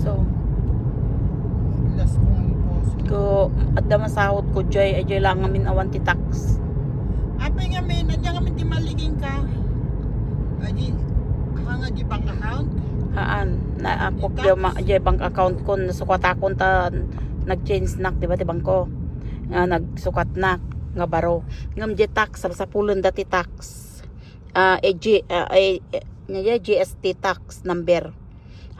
So, ko at da masahot ko jay ay jay lang amin awan ti tax. Apa nga men, adya nga men ti maliging ka. Adi, hanga di bank account. Haan na ako jay, ma, jay bank account ko nasukat akon ta nag-change nak di ba ti bangko. Nga nagsukat nak nga baro. Ngam jay tax sa sa pulon dati tax. Ah eh, G, ah, eh, eh, nga jay GST tax number.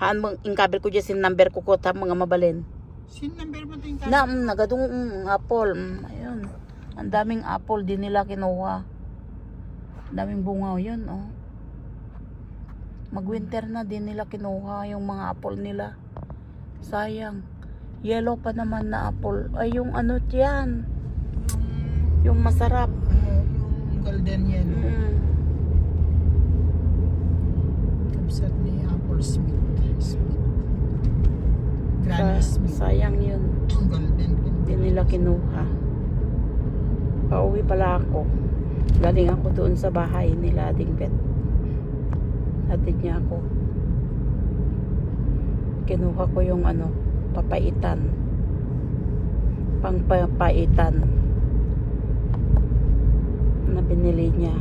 Haan mo ingkabel ko jay sin number ko ko ta mga mabalin. Sin number mo ting? Na, mm, nagadung mm, apple. Mm, ayun. Ang daming apple din nila kinuha. Ang daming bunga yun, oh. Mag-winter na din nila kinuha yung mga apple nila. Sayang. Yellow pa naman na apple. Ay, yung ano yan. Yung masarap. Oo, yung golden yellow. Mm. Kabsat ni Apple Smith. Smith. Granny Sa- Smith. sayang yun. Yung golden. Hindi nila kinuha. Pauwi pala ako. Galing ako doon sa bahay nila Ading Bet. Hatid niya ako. Kinuha ko yung ano, papaitan. Pangpapaitan. Na binili niya.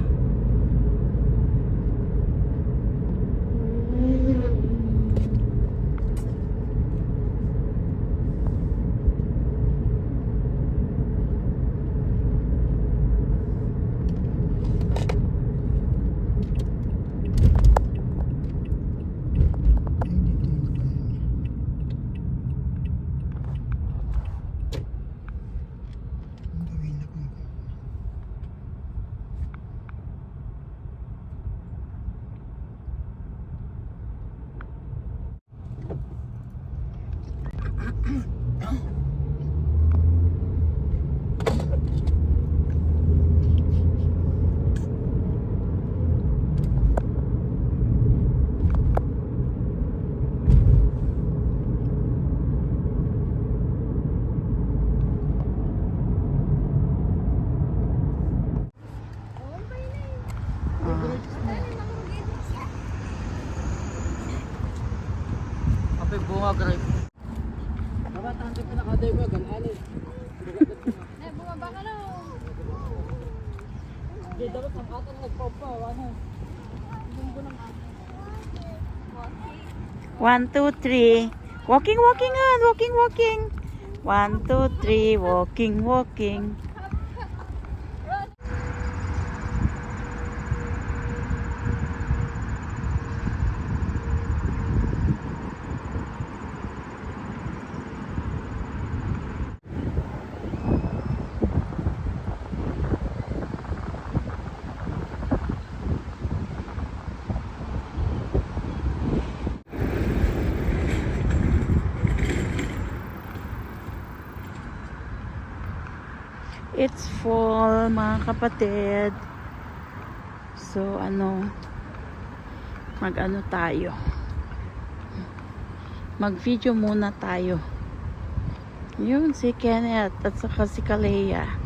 One, two, three. Walking, walking on. Walking, walking. One, two, three. Walking, walking. Kapatid. So, ano, mag-ano tayo. Mag-video muna tayo. Yun, si Kenneth at saka si Kalea.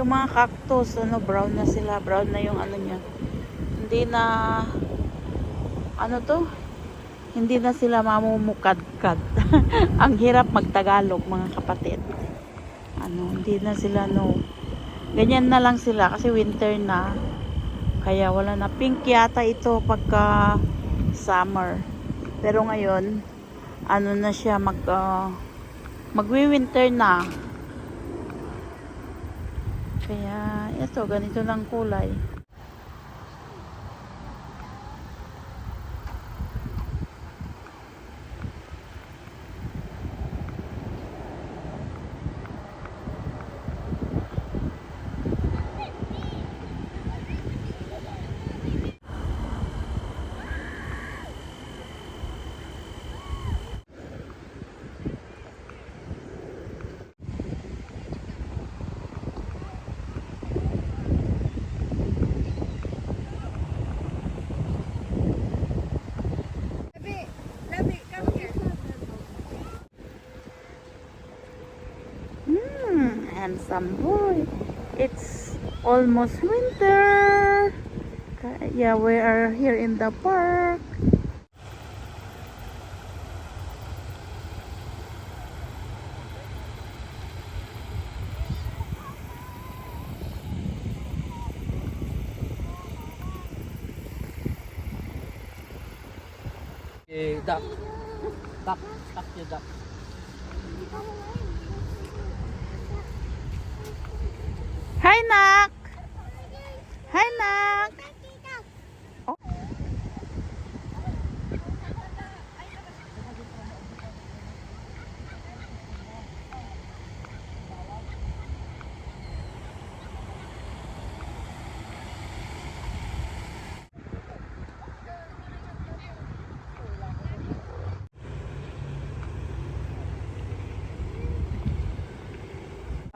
Yung mga cactus, ano, brown na sila. Brown na yung ano niya. Hindi na, ano to? Hindi na sila mamumukadkad. Ang hirap magtagalog, mga kapatid. Ano, hindi na sila, no. Ganyan na lang sila kasi winter na. Kaya wala na. Pink yata ito pagka summer. Pero ngayon, ano na siya, mag, ah, magwi-winter na. Kaya, ito, ganito lang kulay. Samboy. It's almost winter. Yeah, we are here in the park. Eh, duck. Duck. Duck yung duck.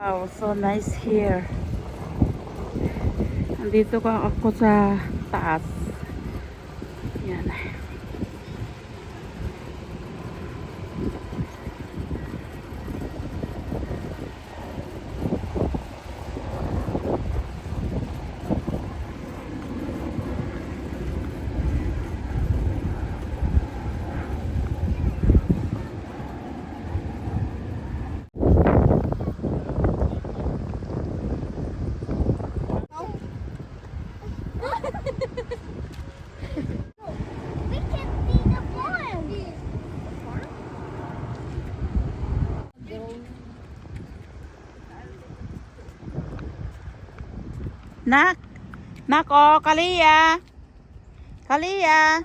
Wow, so nice here. Andito ka ako sa taas. Yan. We can see the farm. Nak! Nak, oh, Kalia! Kalia!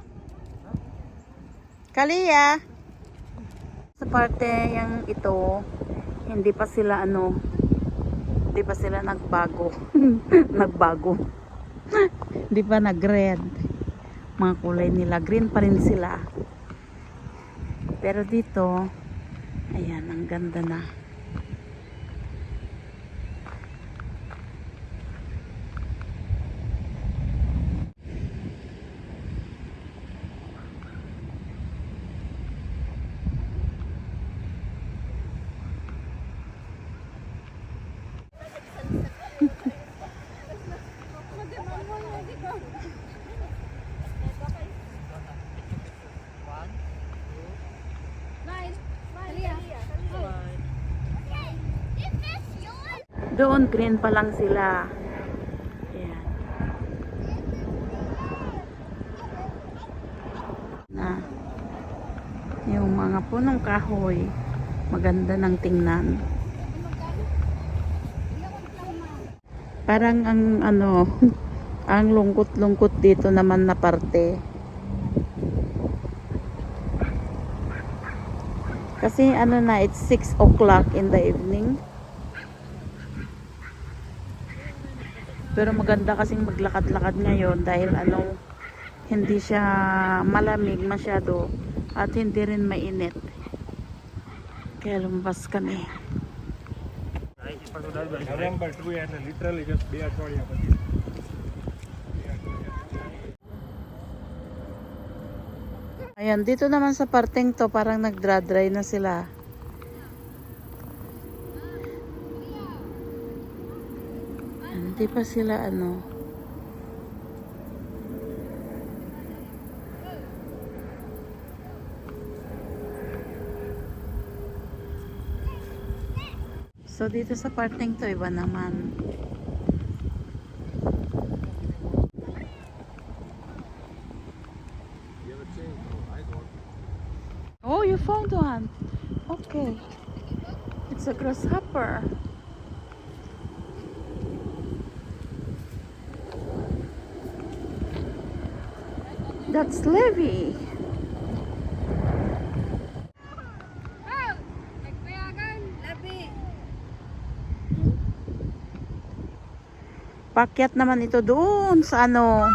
Kalia! Sa parte yung ito, hindi pa sila ano, hindi pa sila nagbago. nagbago. hindi pa nag-red. Mga kulay nila, green pa rin sila. Pero dito, ayan, ang ganda na. Doon, green pa lang sila. Ayan. Na. Yung mga punong kahoy, maganda ng tingnan. Parang ang ano, ang lungkot-lungkot dito naman na parte. Kasi ano na, it's 6 o'clock in the evening. Pero maganda kasing maglakad-lakad ngayon dahil ano, hindi siya malamig masyado at hindi rin mainit. Kaya lumabas kami. November 2 and literally just be at Ayan, dito naman sa parteng to, parang nagdra-dry na sila. Hindi pa sila ano. So dito sa parteng to, iba naman. Oh, you found one. Okay. It's a grasshopper. That's. Labi. Pakyat naman ito doon sa ano.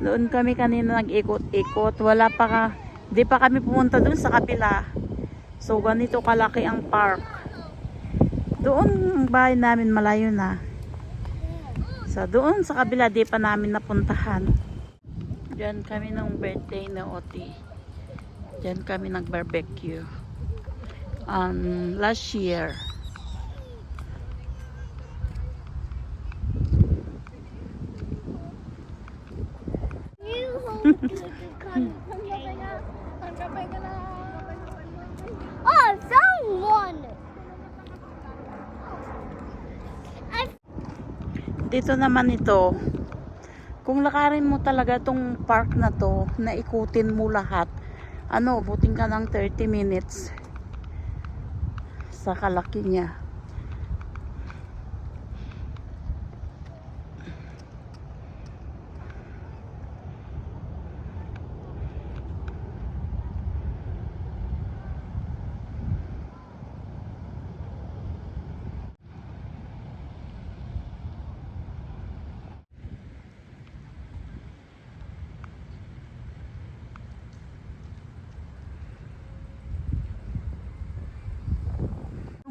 Doon kami kanina nag-ikot-ikot. Wala pa ka, di pa kami pumunta doon sa kabila. So ganito kalaki ang park. Doon bahay namin malayo na. Sa doon sa kabila di pa namin napuntahan. Diyan kami ng birthday na Oti. Diyan kami nag-barbecue. Um, last year. oh, someone! Dito naman ito kung lakarin mo talaga tong park na to, na ikutin mo lahat, ano, buting ka ng 30 minutes sa kalaki niya. Yung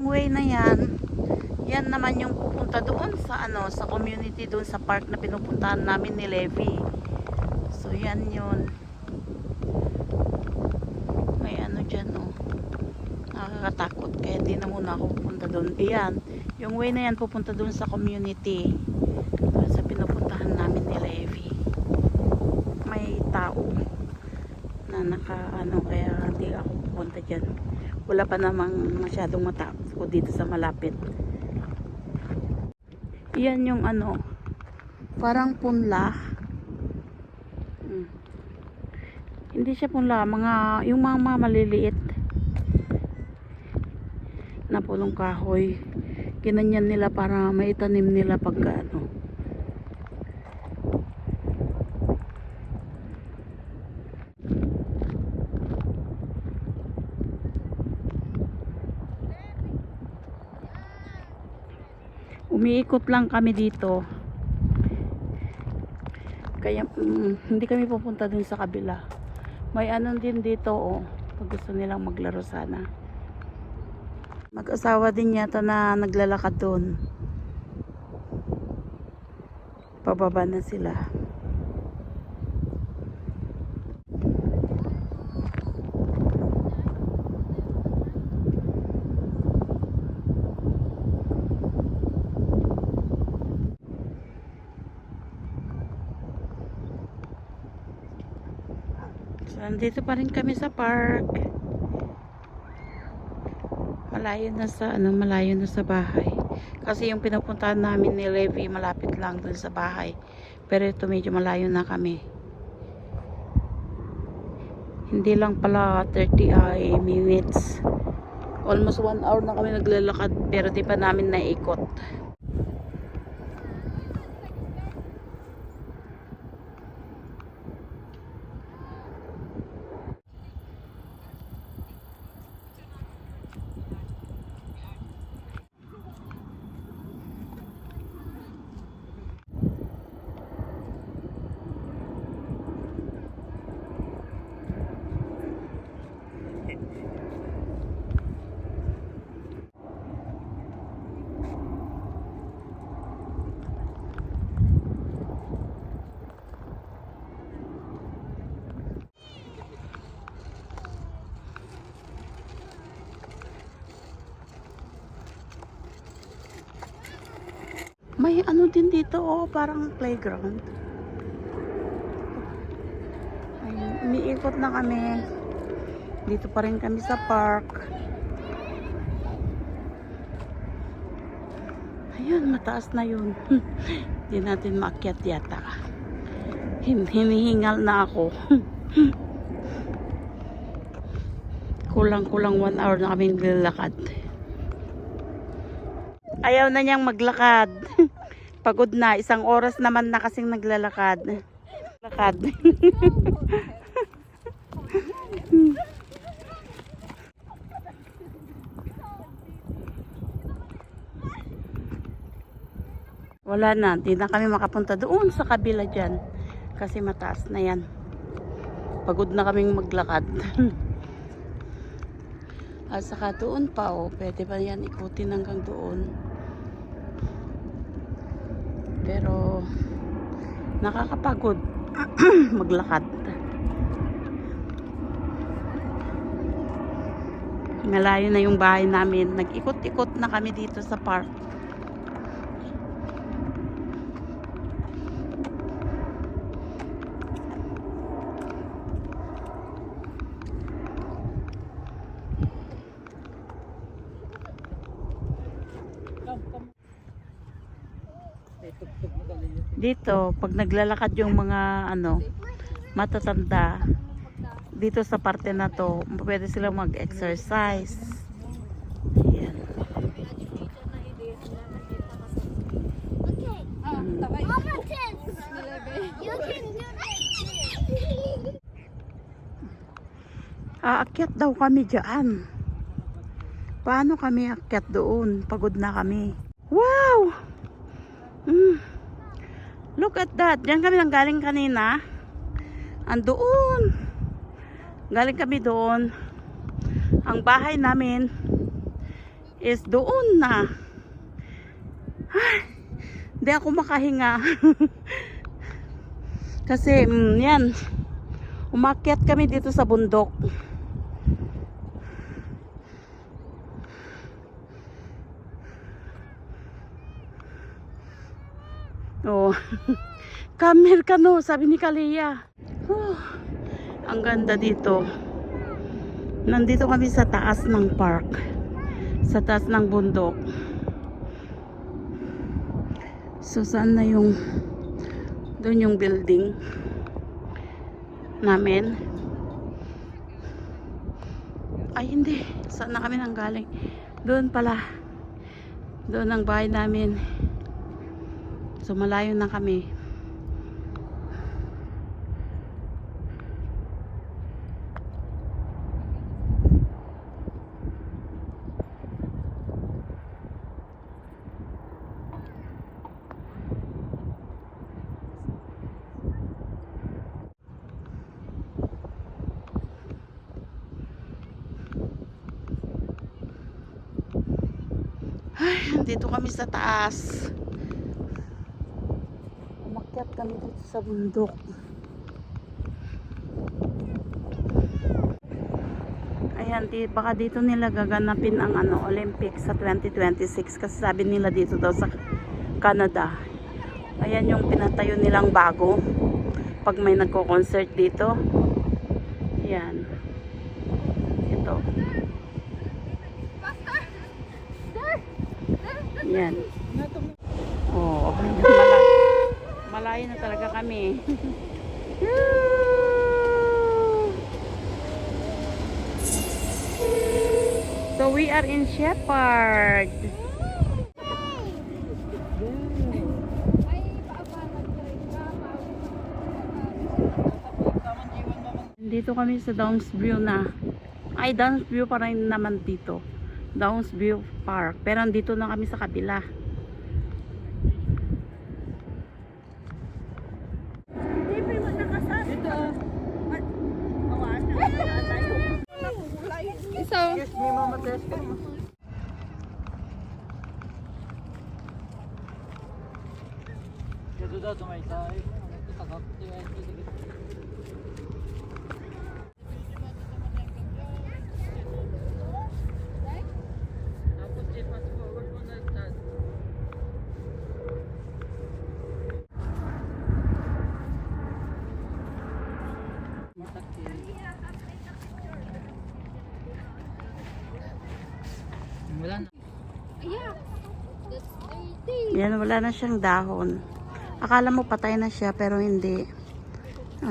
way na yan, yan naman yung pupunta doon sa ano, sa community doon sa park na pinupuntahan namin ni Levi. So yan yun. May ano dyan oh. Nakakatakot kaya di na muna ako pupunta doon. Iyan, yung way na yan pupunta doon sa community. Doon sa pinupuntahan namin ni Levi. May tao na naka ano kaya hindi ako pupunta dyan wala pa namang masyadong matakot dito sa malapit. Yan yung ano parang punla. Hmm. hindi siya punla mga yung mga, mga maliliit na pulong kahoy. Kinanyan nila para maitanim nila pagka ano umiikot lang kami dito. Kaya mm, hindi kami pupunta dun sa kabila. May ano din dito oh pag gusto nilang maglaro sana. Mag-asawa din yata na naglalakad doon pababa na sila So, nandito pa rin kami sa park. Malayo na sa, ano, malayo na sa bahay. Kasi yung pinupuntahan namin ni Levi, malapit lang dun sa bahay. Pero ito medyo malayo na kami. Hindi lang pala 30 ay minutes. Almost 1 hour na kami naglalakad pero di pa namin naikot. Ano din dito, oh, parang playground. Ayun, umiikot na kami. Dito pa rin kami sa park. Ayun, mataas na yun. Hindi natin maakyat yata. Hin- Hinihingal na ako. Kulang-kulang one hour na kaming lalakad. Ayaw na niyang maglakad. Pagod na. Isang oras naman na kasing naglalakad. Lakad. Wala na. Hindi na kami makapunta doon sa kabila dyan. Kasi mataas na yan. Pagod na kaming maglakad. At saka doon pa, oh, pwede pa yan ikutin hanggang doon. Pero, nakakapagod maglakad. Malayo na yung bahay namin. Nag-ikot-ikot na kami dito sa park. Dito, pag naglalakad yung mga ano, matatanda, dito sa parte na to, pwede silang mag-exercise. Yan. Okay. Mama tits. You can do this. Aakyat daw kami dyan. Paano kami akyat doon? Pagod na kami. Wow! Mm. Look at that. Diyan kami nang galing kanina. Andoon. Galing kami doon. Ang bahay namin is doon na. Hindi ako makahinga. Kasi, mm, yan. Umakyat kami dito sa bundok. Oh. Come here ka no, sabi ni Kalia. Oh, ang ganda dito. Nandito kami sa taas ng park. Sa taas ng bundok. So saan na yung doon yung building namin. Ay hindi, saan na kami nang galing? Doon pala. Doon ang bahay namin. So malayo na kami. Ay, dito kami sa taas. Kami dito sa bundok. Ayan, di, baka dito nila gaganapin ang ano, Olympics sa 2026 kasi sabi nila dito daw sa Canada. Ayan yung pinatayo nilang bago pag may nagko-concert dito. Ayan. Ito. Ayan. Oh, malayo, malayo na talaga kami. so we are in Shepherd. Dito kami sa Downsview na. Ay, Downsview pa rin naman dito. Downsview Park. Pero andito na kami sa kabila. 手伝うともいい。Wala na. Yeah. That's 30. Yan, wala na siyang dahon. Akala mo patay na siya pero hindi.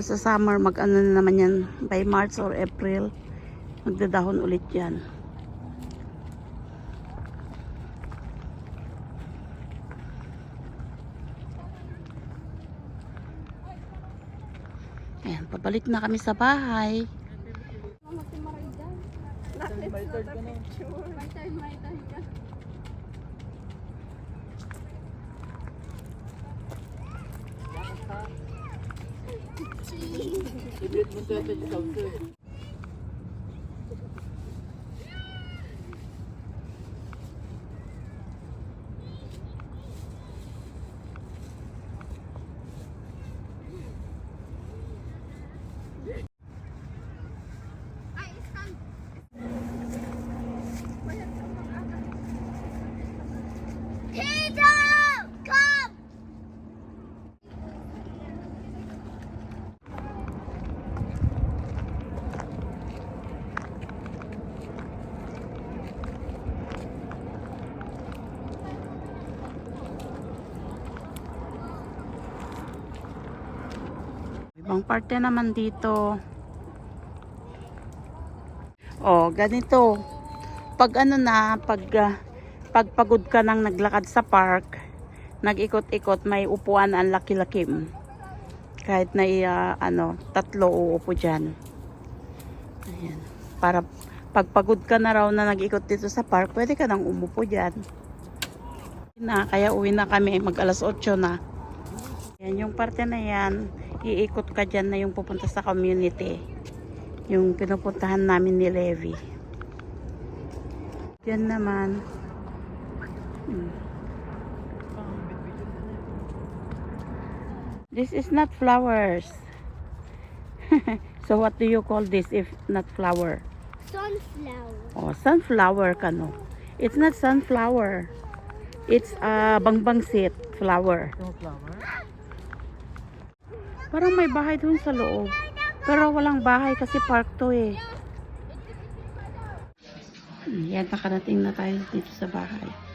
Sa summer mag ano na naman yan by March or April magdadahon ulit yan. Ayan, pabalik na kami sa bahay. Mama, timaray dyan. My turn, my turn ka. Ibig mo sa ito sa Ibang parte naman dito. Oh, ganito. Pag ano na, pag ah, pag pagod ka nang naglakad sa park, nag-ikot-ikot, may upuan ang laki-laki. Kahit na ah, ano, tatlo uupo dyan. Ayan. Para pag pagod ka na raw na nag-ikot dito sa park, pwede ka nang umupo dyan. Na, kaya uwi na kami, mag alas 8 na. Yan, yung parte na yan, iikot ka dyan na yung pupunta sa community. Yung pinupuntahan namin ni Levi. Yan naman. Hmm. This is not flowers. so what do you call this if not flower? Sunflower. Oh, sunflower ka no. It's not sunflower. It's uh, bangbangsit flower. Flower. Parang may bahay dun sa loob. Pero walang bahay kasi park to eh. Yan, nakarating na tayo dito sa bahay.